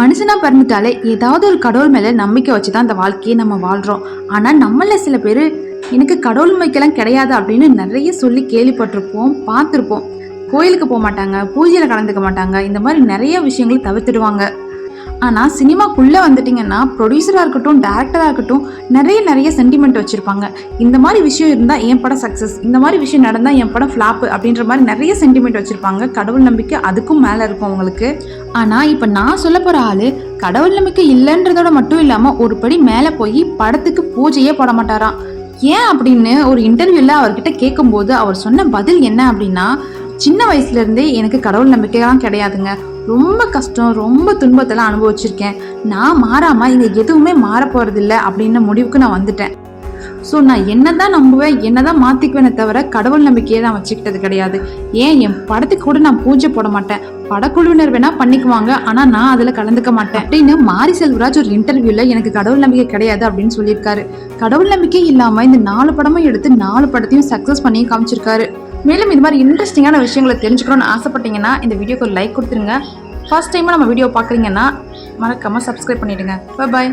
மனுஷனா பிறந்துட்டாலே ஏதாவது ஒரு கடவுள் மேல நம்பிக்கை வச்சு தான் அந்த வாழ்க்கையை நம்ம வாழ்றோம். ஆனா நம்மள சில பேர் எனக்கு கடவுள் நம்பிக்கைலாம் கிடையாது அப்படின்னு நிறைய சொல்லி கேள்விப்பட்டிருப்போம் பார்த்துருப்போம். கோயிலுக்கு போக மாட்டாங்க பூஜையில கலந்துக்க மாட்டாங்க இந்த மாதிரி நிறைய விஷயங்களை தவிர்த்துடுவாங்க. ஆனால் சினிமாக்குள்ளே வந்துட்டிங்கன்னா ப்ரொடியூசராக இருக்கட்டும் டேரக்டராக இருக்கட்டும் நிறைய நிறைய சென்டிமெண்ட் வச்சுருப்பாங்க. இந்த மாதிரி விஷயம் இருந்தால் என் படம் சக்ஸஸ் இந்த மாதிரி விஷயம் நடந்தால் என் படம் ஃப்ளாப்பு அப்படின்ற மாதிரி நிறைய சென்டிமெண்ட் வச்சுருப்பாங்க. கடவுள் நம்பிக்கை அதுக்கும் மேலே இருக்கும் அவங்களுக்கு ஆனால் இப்போ நான் சொல்ல போகிற ஆள் கடவுள் நம்பிக்கை இல்லைன்றதோட மட்டும் இல்லாமல் ஒரு படி மேலே போய் படத்துக்கு பூஜையே போட மாட்டாராம். ஏன் அப்படின்னு ஒரு இன்டர்வியூவில் அவர்கிட்ட கேட்கும்போது அவர் சொன்ன பதில் என்ன அப்படின்னா சின்ன வயசுலேருந்தே எனக்கு கடவுள் நம்பிக்கைலாம் கிடையாதுங்க. ரொம்ப கஷ்டம் ரொம்ப துன்பத்தெல்லாம் அனுபவிச்சிருக்கேன். நான் மாறாமல் இங்கே எதுவுமே மாற போகிறதில்ல அப்படின்ற முடிவுக்கு நான் வந்துட்டேன். ஸோ நான் என்னதான் நம்புவேன் என்னதான் மாற்றிக்குவேனே தவிர கடவுள் நம்பிக்கையை நான் வச்சுக்கிட்டது கிடையாது. ஏன்? என் படத்துக்கு கூட நான் பூஜை போட மாட்டேன். படக்குழுவினர் வேணா பண்ணிக்குவாங்க ஆனால் நான் அதில் கலந்துக்க மாட்டேன். அப்படின்னு மாரி செல்வராஜ் ஒரு இன்டர்வியூவில் எனக்கு கடவுள் நம்பிக்கை கிடையாது அப்படின்னு சொல்லியிருக்காரு. கடவுள் நம்பிக்கை இல்லாமல் இந்த நாலு படமும் எடுத்து நாலு படத்தையும் சக்ஸஸ் பண்ணி காமிச்சிருக்காரு. மேலும் இது மாதிரி இன்ட்ரெஸ்டிங்கான விஷயங்களை தெரிஞ்சுக்கணும்னு ஆசைப்பட்டீங்கன்னா இந்த வீடியோக்கு ஒரு லைக் கொடுத்துருங்க. ஃபர்ஸ்ட் டைமாக நம்ம வீடியோ பார்க்குறீங்கன்னா மறக்காமல் சப்ஸ்கிரைப் பண்ணிவிடுங்க பாய்